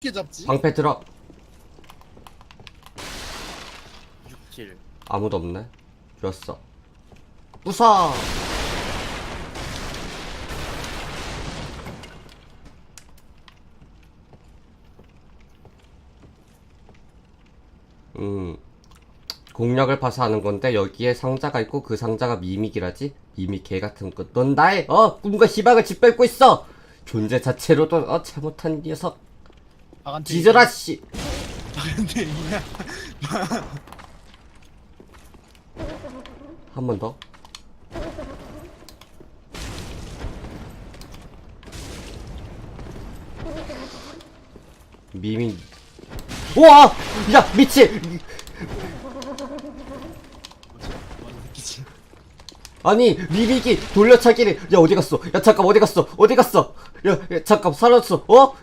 어떻게 잡지? 방패 들어 67 아무도 없네. 좋았어. 부숴 음. 공략을 파서 하는 건데 여기에 상자가 있고 그 상자가 미믹이라지? 미믹 개 같은 것넌 나의 어! 꿈과 희망을 짓밟고 있어! 존재 자체로도 어 잘못한 녀석 나한테 뒤져라 씨 나한테 이냐? 한 번 더. 미미. 우와! 야, 미치! 느끼지? 아니, 미미기 돌려차기를. 야, 어디 갔어? 야, 잠깐, 어디 갔어? 어디 갔어? 야, 야 잠깐, 사라졌어. 어?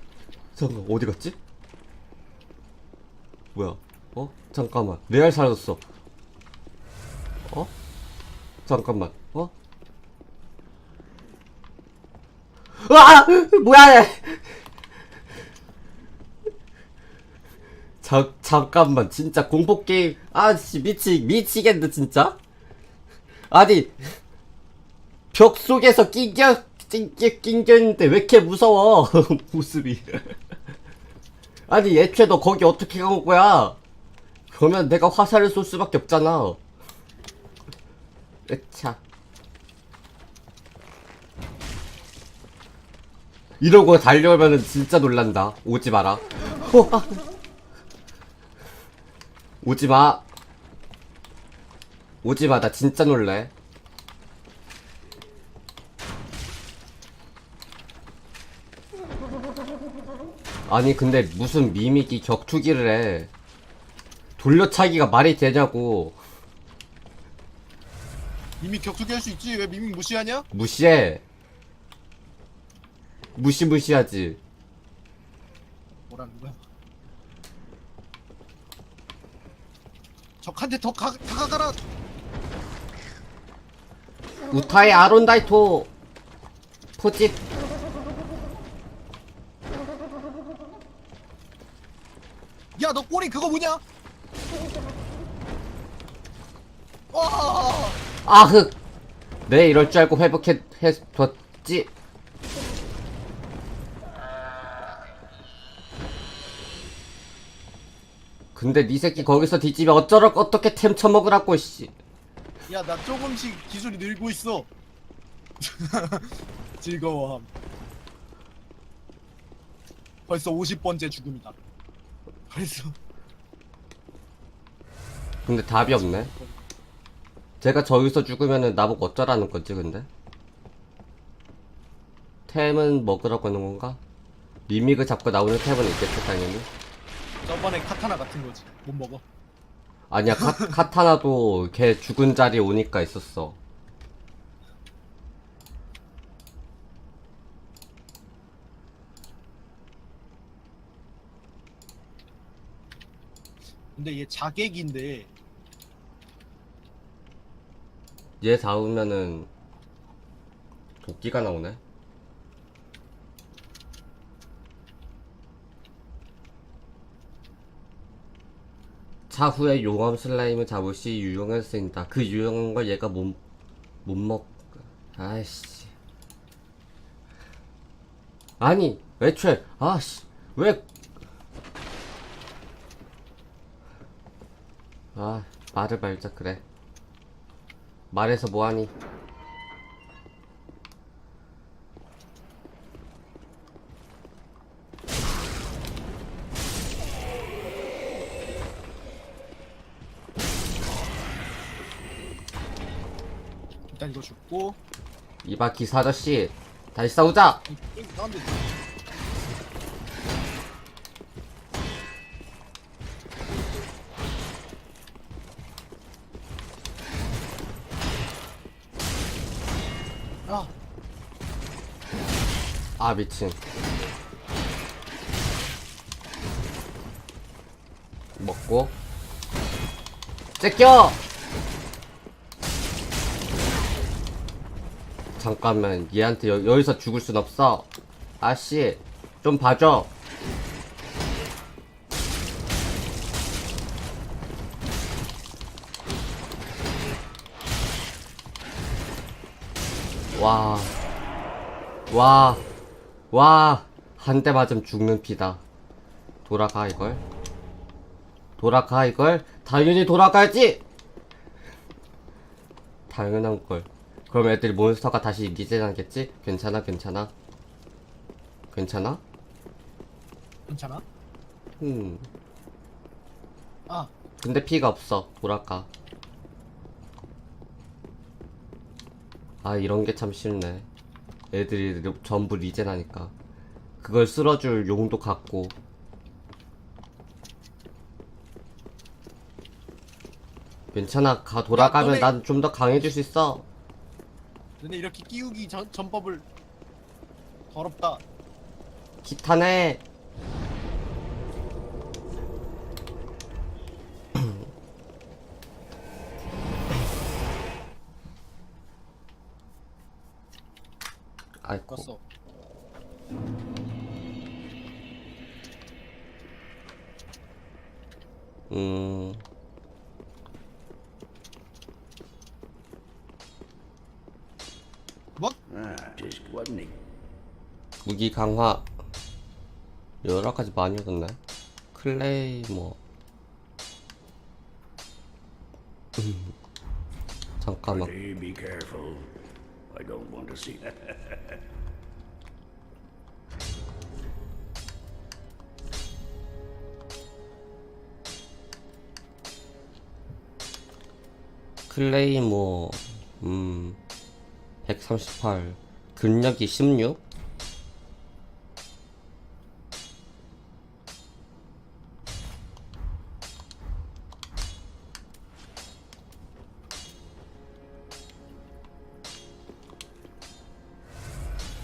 잠깐, 어디 갔지? 뭐야? 어? 잠깐만. 레알 사라졌어. 어? 잠깐만. 어? 아! 뭐야! 자, 잠깐만. 진짜 공포게임. 아씨, 미치, 미치겠네, 진짜? 아니, 벽 속에서 낑겨, 낑겨, 낑겨있는데 왜 이렇게 무서워? 모습이. 아니, 애초에 너 거기 어떻게 간 거야? 그러면 내가 화살을 쏠 수밖에 없잖아. 으차. 이러고 달려오면은 진짜 놀란다. 오지 마라. 어, 아. 오지 마. 오지 마. 나 진짜 놀래. 아니 근데 무슨 미믹이 격투기를 해. 돌려차기가 말이 되냐고. 이미 격투기 할 수 있지 왜 미밍 무시하냐? 무시해. 무시무시하지. 뭐라는 거야? 적한테 더 가, 다가가라 우타의 아론다이토. 포집. 야 너 꼬리 그거 뭐냐? 와 아흑. 내 이럴 줄 알고 회복해, 해뒀지. 근데 니 새끼 거기서 뒤집어 어쩌라 어떻게 템 처먹으라고 씨. 야 나 조금씩 기술이 늘고 있어 즐거워함 벌써 50번째 죽음이다 벌써 근데 답이 없네. 제가 저기서 죽으면은 나보고 어쩌라는 거지 근데? 템은 먹으라고 하는 건가? 리믹을 잡고 나오는 템은 있겠지 당연히. 저번에 카타나 같은 거지 못 먹어 아니야 카, 카타나도 걔 죽은 자리에 오니까 있었어. 근데 얘 자객인데 얘 잡으면은 도끼가 나오네. 차후에 용암 슬라임을 잡을 시 유용을 쓰인다. 그 유용한 걸 얘가 못, 못 먹, 아이씨. 아니, 애초에, 아씨, 왜. 아, 말을 말자, 그래. 말해서 뭐하니? 일단 이거 죽고 이바 기사 아저씨, 다시 싸우자! 이 사람들 아 아 미친. 먹고. 제껴! 잠깐만 얘한테 여, 여기서 죽을 순 없어. 아씨 좀 봐줘. 와. 와. 와. 한 대 맞으면 죽는 피다. 돌아가, 이걸. 돌아가, 이걸. 당연히 돌아가야지! 당연한 걸. 그럼 애들이 몬스터가 다시 리젠하겠지? 괜찮아, 괜찮아. 괜찮아? 괜찮아? 음. 아 근데 피가 없어. 돌아가. 아, 이런 게 참 싫네. 애들이 리- 전부 리젠하니까. 그걸 쓸어줄 용도 갖고. 괜찮아. 가, 돌아가면 너네- 난좀 더 강해질 수 있어. 너네 이렇게 끼우기 전, 전법을 더럽다 기타네. 아이고. 껐어 음. 뭐? 무기 강화 여러 가지 많이 얻었네. 클레이 뭐. 음. 잠깐만. 클레이모 음 138 근력이 16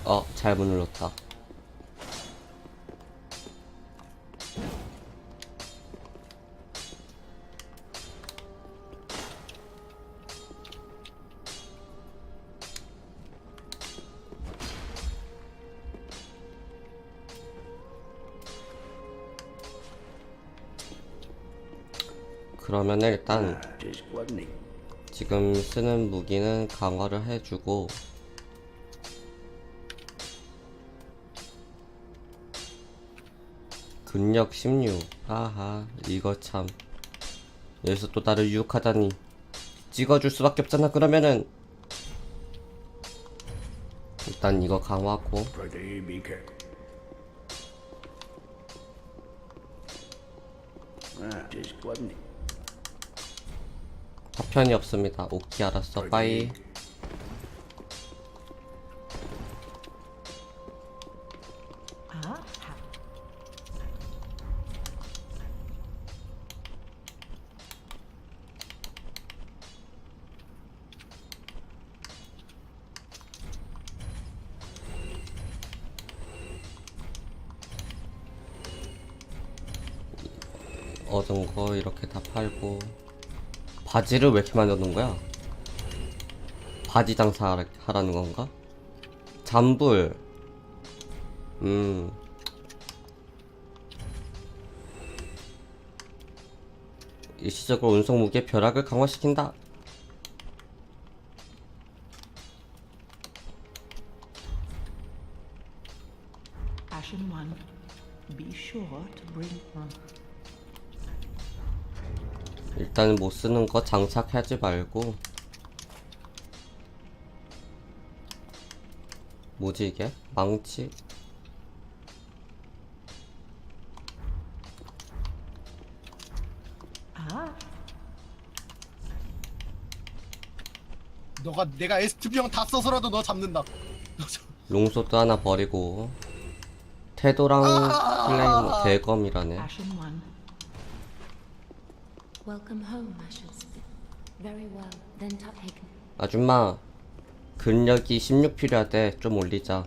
어, 잘못 눌렀다. 지금 쓰는 무기는 강화를 해주고 근력 16 하하 이거 참 여기서 또 나를 유혹하다니 찍어줄 수밖에 없잖아 그러면은 일단 이거 강화하고 Ah? 파편이 없습니다 오케이 알았어 빠이 바지를 왜 이렇게 많이 얻는 거야? 바지 장사 하라- 하라는 건가? 잠불 음 일시적으로 운송 무기의 벼락을 강화시킨다 일단 못 쓰는 거 장착하지 말고. 뭐지 이게? 망치? Ah, 너가 내가 STB형 다 써서라도 너 잡는다. 롱소드 하나 버리고. 태도랑 플레이머 대검이라네 Ashen One, Welcome home, Ashes. Very well. Then Tuphagen. 아줌마 근력이 16 필요하대. 좀 올리자.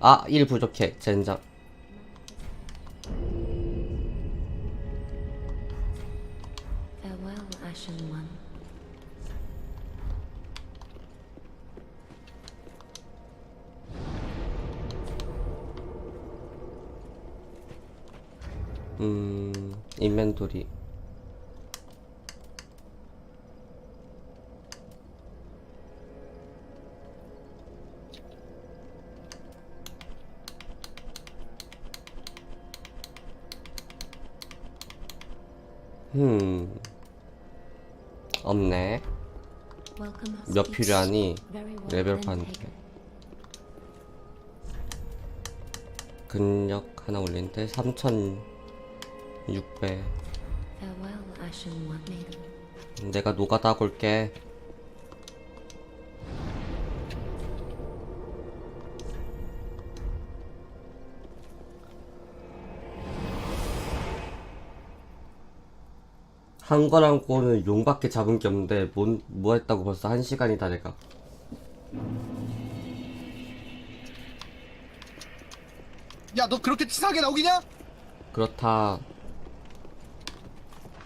아 1 부족해. 젠장. Farewell, Ashen One. 음 돌이 흠. 없네. 몇 필요하니? 레벨판인데 근력 하나 올리는데 3000 6배. 내가 노가다 골게. 한 거랑 꼬는 용밖에 잡은 게 없는데 뭔, 뭐 했다고 벌써 한 시간이다 내가. 야 너 그렇게 치사하게 나오기냐? 그렇다.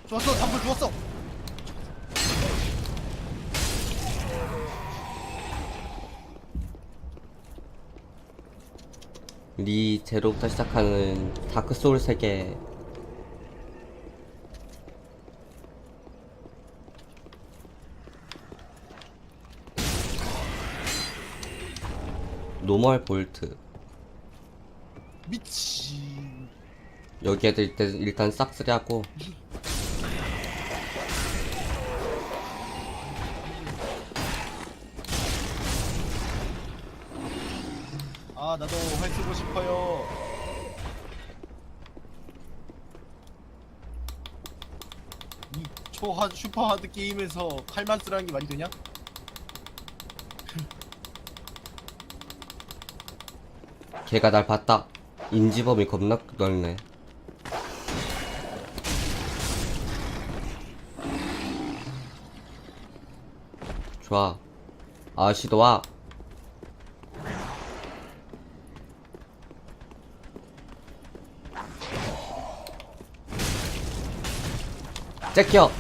좋았어 단불 좋았어. 리 제로부터 시작하는 다크 소울 세계. 노멀 볼트. 미친. 여기 애들 일단, 일단 싹쓸이 하고 싶어요. 이 초하 슈퍼 하드 게임에서 칼만 쓰라는 게 말이 되냐? 걔가 날 봤다. 인지범이 겁나 넓네. 좋아. 아시도 와 째켜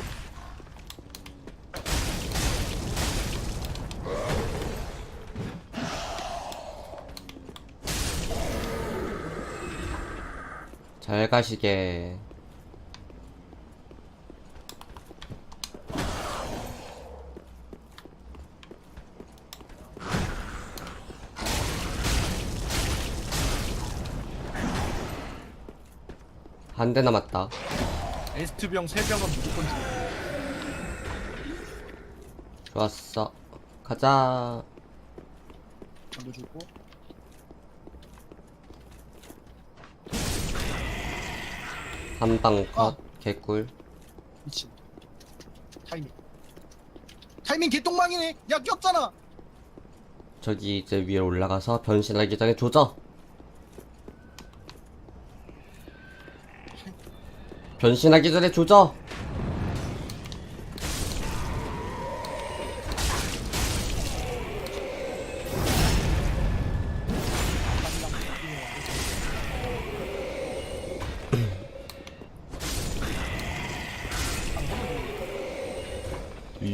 잘 가시게. 한 대 남았다 에스트병 3병은 무조건 지 좋았어. 가자. 던져주고. 한방 컷 아. 개꿀. 미친. 타이밍. 타이밍 개똥망이네. 야 꼈잖아. 저기 이제 위에 올라가서 변신하기 전에 조져 변신하기 전에 조져.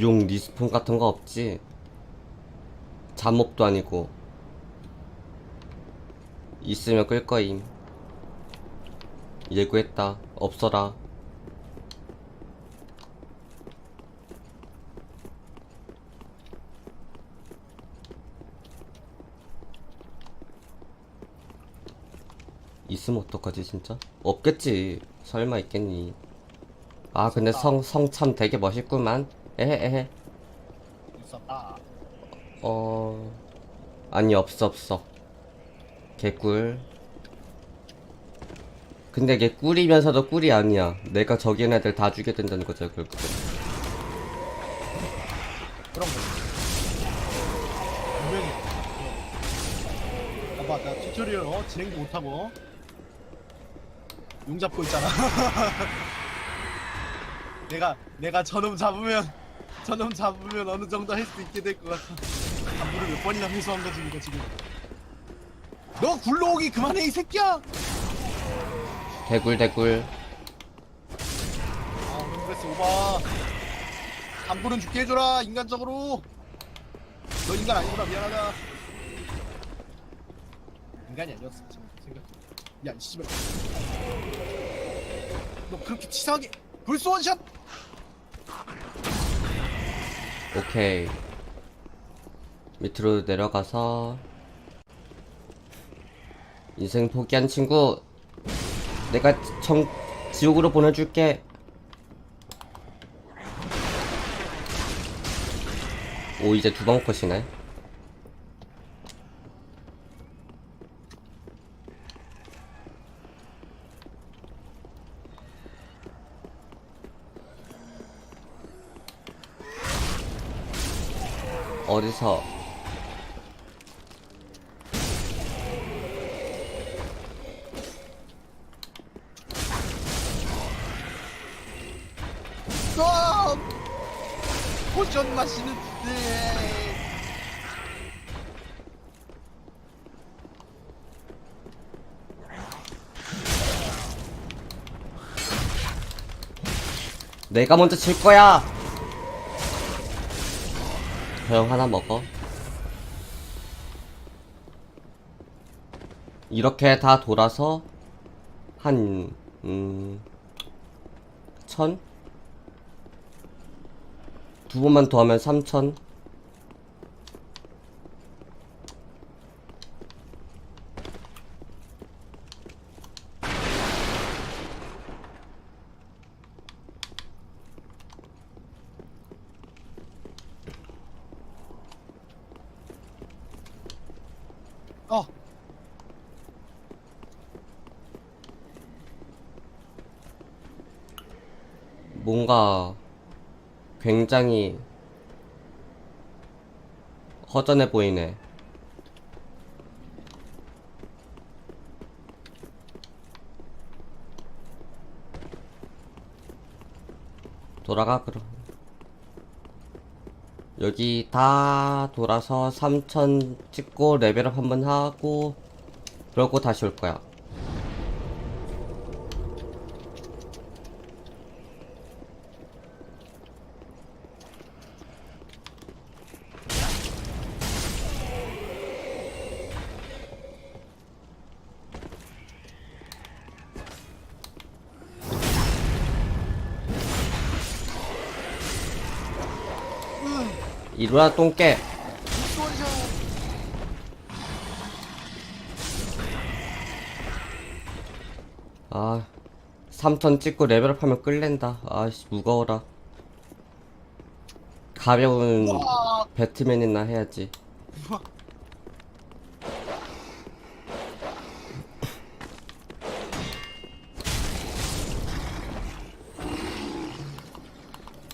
용 리스폰 같은 거 없지? 잠업도 아니고. 있으면 끌 거임. 예고했다 없어라. 있으면 어떡하지 진짜? 없겠지. 설마 있겠니? 아 근데 성 성 참 되게 멋있구만. 에헤 에헤. 있었다. 어 아니 없어 없어. 개꿀 근데 걔 꿀이면서도 꿀이 아니야. 내가 저기 있는 애들 다 죽여야 된다는 거죠 결국은 그런 거 분명히. 어. 봐봐 나 튜토리얼 어? 진행도 못하고. 용 잡고 있잖아. 내가 내가 저놈 잡으면 저놈 잡으면 어느 정도 할 수 있게 될 것 같아. 안무를 몇 번이나 회수한 거지 이거 지금. 너 굴러오기 그만해 이 새끼야 개꿀 개꿀 아 홈그레스 오바. 안부는 죽게 해줘라 인간적으로. 너 인간 아니구나 미안하다. 인간이 아니었어 지금 생각 야 씨발. 너 그렇게 치사하게 불스 원샷! 오케이. 밑으로 내려가서 인생 포기한 친구 내가 정 지옥으로 보내줄게. 오 이제 두 번 컷이네. 어디서 아! 포션 마시는 네. 내가 먼저 칠 거야. 형 하나 먹어. 이렇게 다 돌아서 한 음, 천? 두 번만 더 하면 삼천. 어. 뭔가 굉장히 허전해 보이네. 돌아가 그럼. 여기 다 돌아서 3000 찍고 레벨업 한번 하고 그러고 다시 올 거야. 이루야 똥개. 아, 3턴 찍고 레벨업 하면 끌랜다. 아씨, 무거워라. 가벼운 배트맨이나 해야지.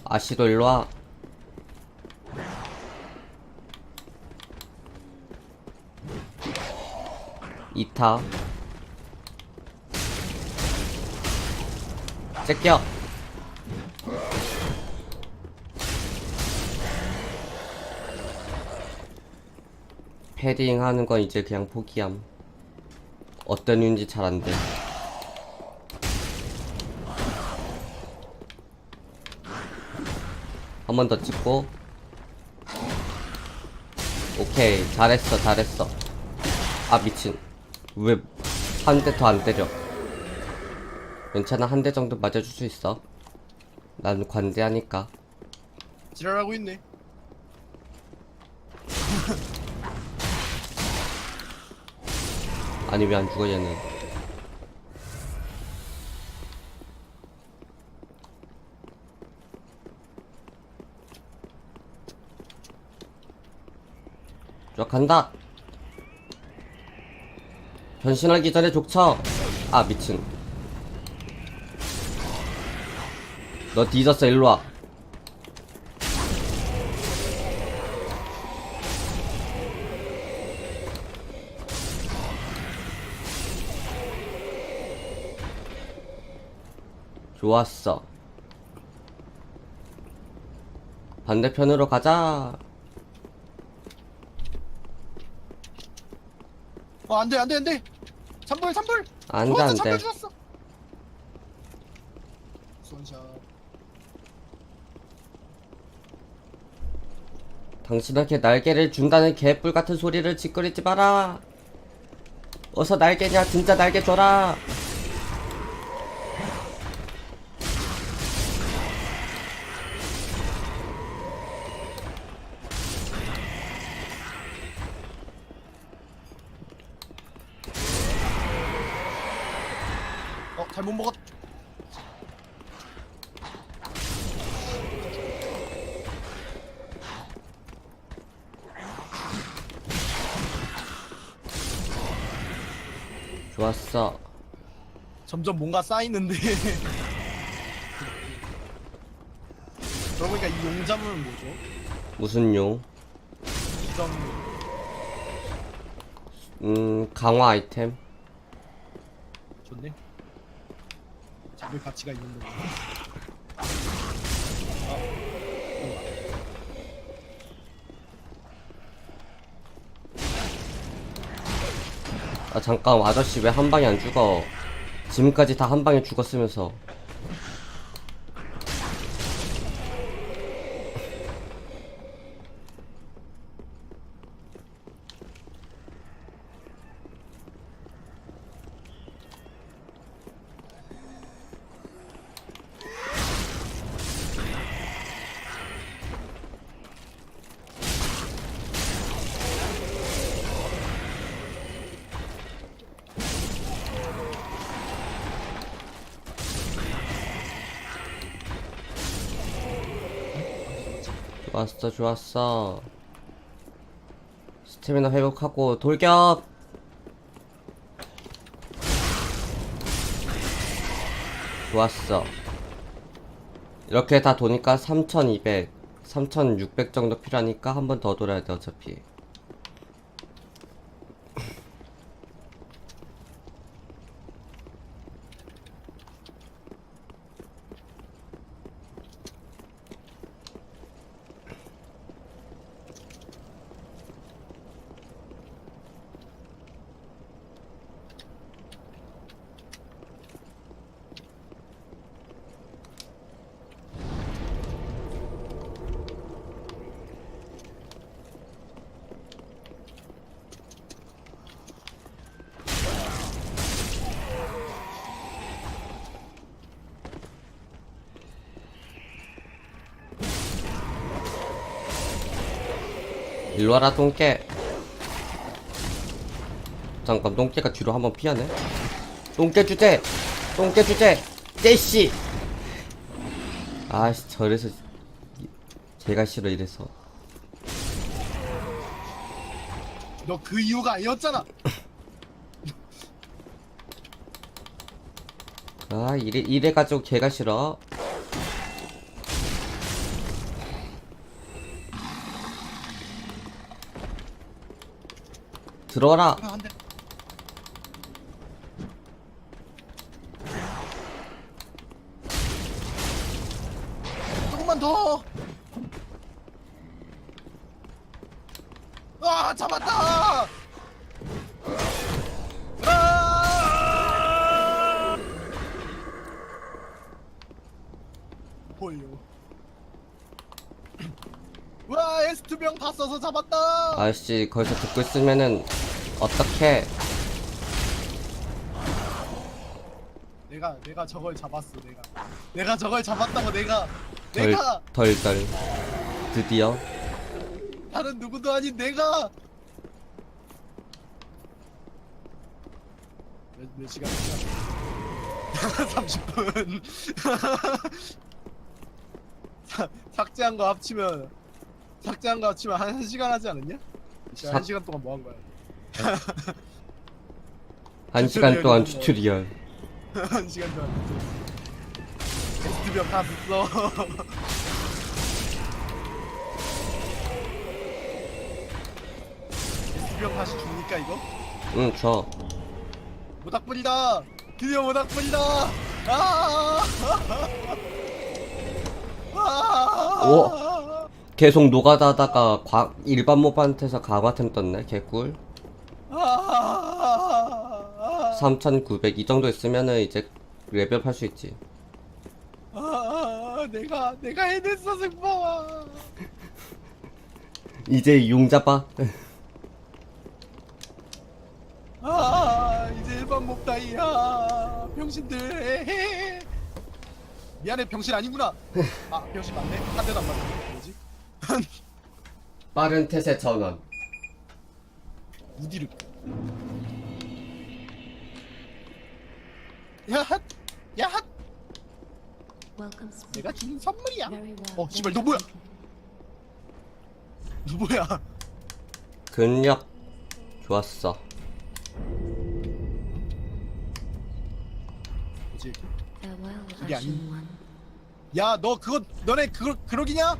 아시도 일로와. 이타 제껴. 패딩 하는 건 이제 그냥 포기함. 어떤 이유인지 잘 안돼. 한 번 더 찍고. 오케이. 잘했어 잘했어. 아 미친 왜 한 대 더 안 때려? 괜찮아 한 대 정도 맞아줄 수 있어. 난 관대하니까. 지랄하고 있네. 아니 왜 안 죽어 얘는? 쭉 간다 변신하기 전에 족쳐. 아 미친. 너 뒤졌어 일로와. 좋았어. 반대편으로 가자. 어 안 돼 안 돼 안 돼. 삼불 삼불. 안돼 안돼. 손샷. 당신에게 날개를 준다는 개뿔 같은 소리를 짓거리지 마라. 어서 날개냐, 진짜 날개 줘라. 잘못 먹었. 좋았어. 점점 뭔가 쌓이는데. 그러보니까 이 용자물은 뭐죠? 무슨 용? 이점 음, 강화 아이템. 잡을 가치가 있는 거고. 아, 잠깐, 아저씨 왜 한 방에 안 죽어? 지금까지 다 한 방에 죽었으면서. 좋았어, 좋았어. 스태미나 회복하고 돌격! 좋았어. 이렇게 다 도니까 3200, 3600 정도 필요하니까 한 번 더 돌아야 돼, 어차피. 와라, 똥개. 잠깐, 똥개가 뒤로 한번 피하네. 똥개 주제! 똥개 주제! 떼씨! 아씨, 저래서. 제가 싫어, 이래서. 너 그 이유가 아니었잖아. 아, 이래, 이래가지고 걔가 싫어. 들어와라. 한 대. 조금만 더. 아 잡았다. 아! 보여. 와 S2 병다 써서 잡았다. 아저씨, 거기서 듣고 있으면은, 어떡해. 내가 내가 저걸 잡았어 내가 내가 저걸 잡았다고 내가 덜, 내가 덜, 덜. 드디어. 다른 누구도 아닌 내가 몇, 몇 시간이야 30분 삭제한 거 합치면 삭제한 거 합치면 한 1시간 하지 않았냐? 삭- 한 시간 동안 뭐 한 거야? 한 시간 동안. 튜토리얼. 한 시간 동안 베스트병 다 썼어 베스트병 다시 죽니까 이거? 응, 줘. 모닥불이다 드디어 모닥불이다 아 아! 계속 노가다다가 과, 일반 모반한테서 가과템 떴네, 개꿀. 아! 3900, 이 정도 있으면은 이제 레벨 팔 수 있지. 아! 내가 내가 해냈어 승범아 이제 용 잡아. 아 이제 일반 몹다이야 병신들 에헤. 미안해 병신 아니구나 아 병신 맞네 한 대도 안 맞네 빠른 태세 전원. 우디르 야핫 야핫. 내가 주는 선물이야. 어 씨발 너 뭐야. 너 뭐야 근력. 좋았어. Farewell, 그게 아니- One. 야너 그거 너네 그거 그러기냐?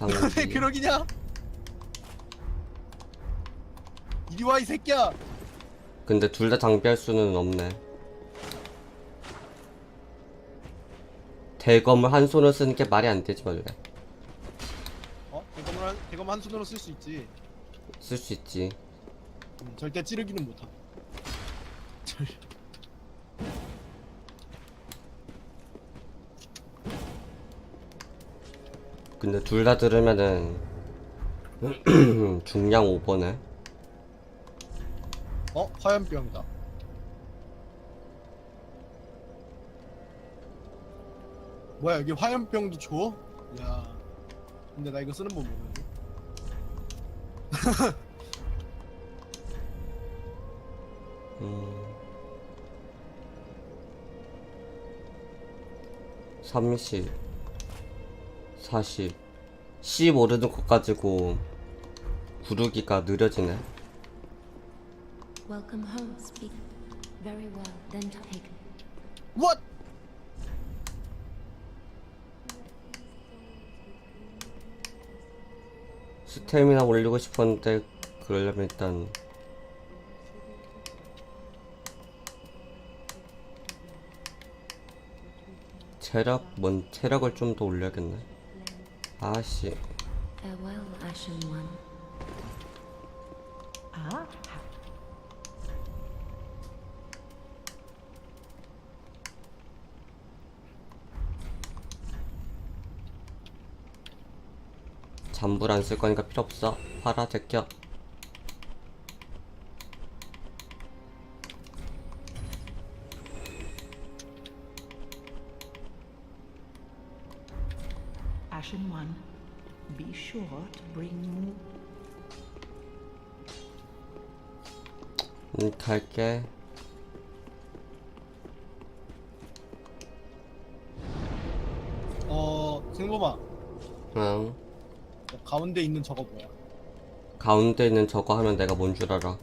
너네 장비 그러기냐? 이리 와 이 새끼야. 근데 둘 다 장비할 수는 없네 대검을 한 손으로 쓰는 게 말이 안 되지 말래 어? 대검을 한, 대검 한 손으로 쓸 수 있지. 쓸 수 있지 음, 절대 찌르기는 못함. 절. 근데 둘 다 들으면은 중량 오버네 어? 화염병이다. 뭐야 여기 화염병도 줘? 야. 근데 나 이거 쓰는 법 모르는데. 음. 30 40 10 오르는 것 가지고 구르기가 느려지네 Welcome home, speak. Very well, then take. What? 스태미나 올리고 싶었는데 그러려면 일단 체력 뭔 체력을 좀 더 올려야겠네 아씨 Farewell, Ashen One. Ah, 잠불 안 쓸 거니까 필요 없어 팔아 제껴 가운데 있는 저거 하면 내가 뭔 줄 알아